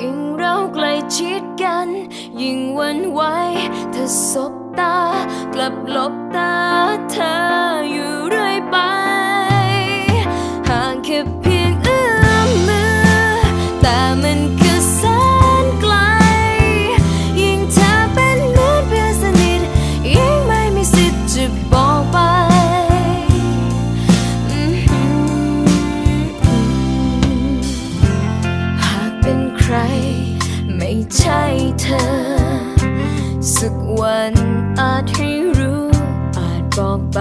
ยิ่งเราใกล้ชิดกัน ยิ่งวันไหวเธอสบตา กลับหลบตาเธออยู่ วันอาจให้รู้อาจบอกไป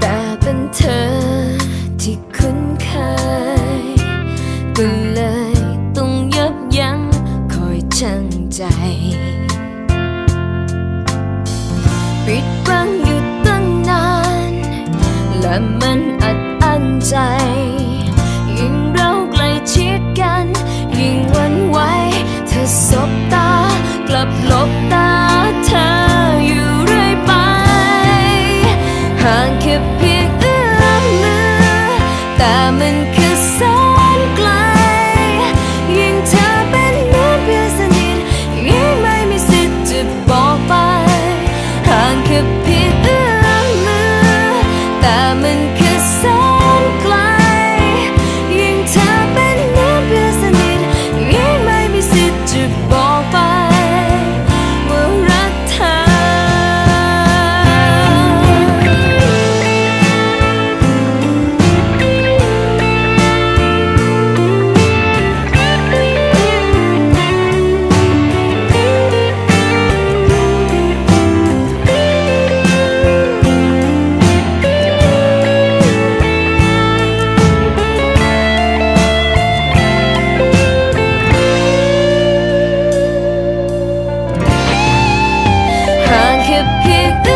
แต่เป็นเธอที่คุ้นเคยก็เลยต้องยับยั้งคอยชั่งใจ ปิดบังอยู่ตั้งนาน และมันอัดอั้นใจ ห่า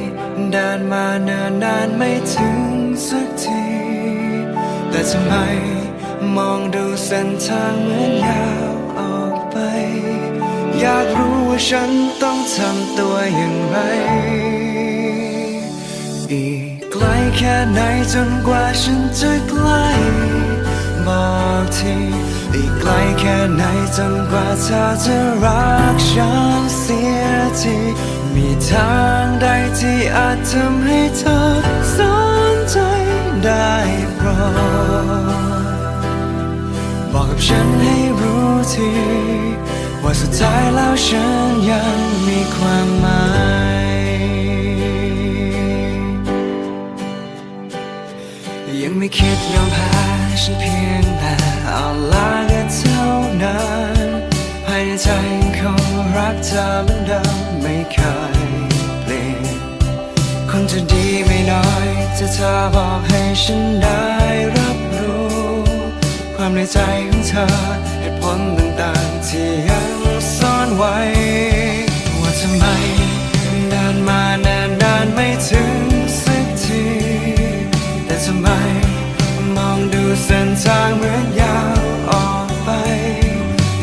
เดินมาเนิ่นนานไม่ถึงสักที แต่ทำไมมองดูเส้นทางเหมือนยาวออกไป อยากรู้ว่าฉันต้องทำตัวอย่างไร อีกไกลแค่ไหนจนกว่าฉันจะใกล้บอกทีอีกไกลแค่ไหนจนกว่าเธอจะรักฉันเสียที มีทางใดที่อาจทำให้เธอสนใจได้โปรดบอกกับฉันให้รู้ทีว่าสุดท้ายแล้วฉันยังมีความหมายยังไม่คิดยอมแพ้ฉันเพียงแต่เอาลากันเท่านั้นภายในใจ รักเธอเหมือนเดิมไม่เคยเปลี่ยนคนจะดีไม่น้อยถ้าเธอบอกให้ฉันได้รับรู้ ความในใจของเธอเหตุผลต่างๆที่ยังซ่อนไว้ ว่าทำไมนานมานานนานไม่ถึงสักที แต่ทำไมมองดูเส้นทางเหมือนยาวออกไป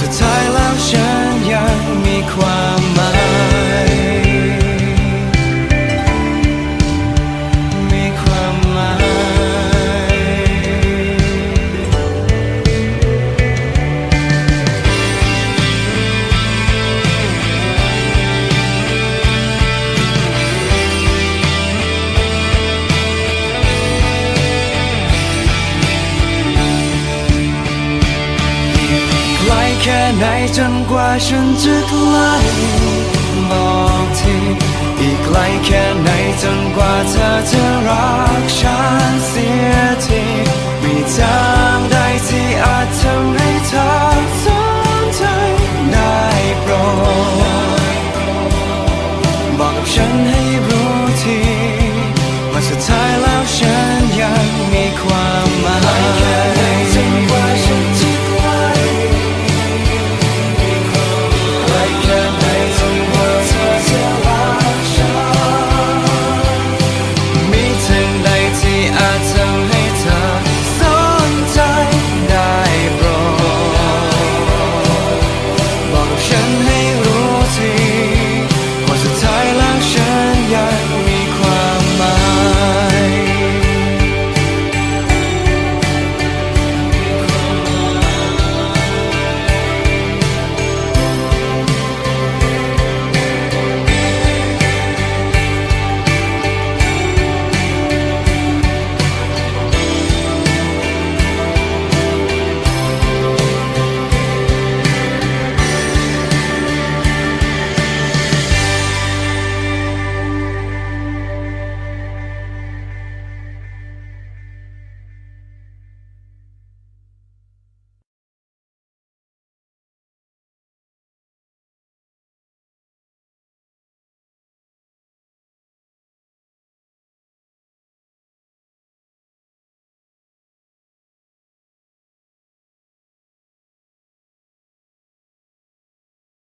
สุดท้ายแล้วฉันยังมีความ แค่ไหนจนกว่าฉันจะไกลบอกทีอีกไกลแค่ไหนจนกว่าเธอจะรักฉันเสียทีไม่จำได้ที่อาจทำให้ can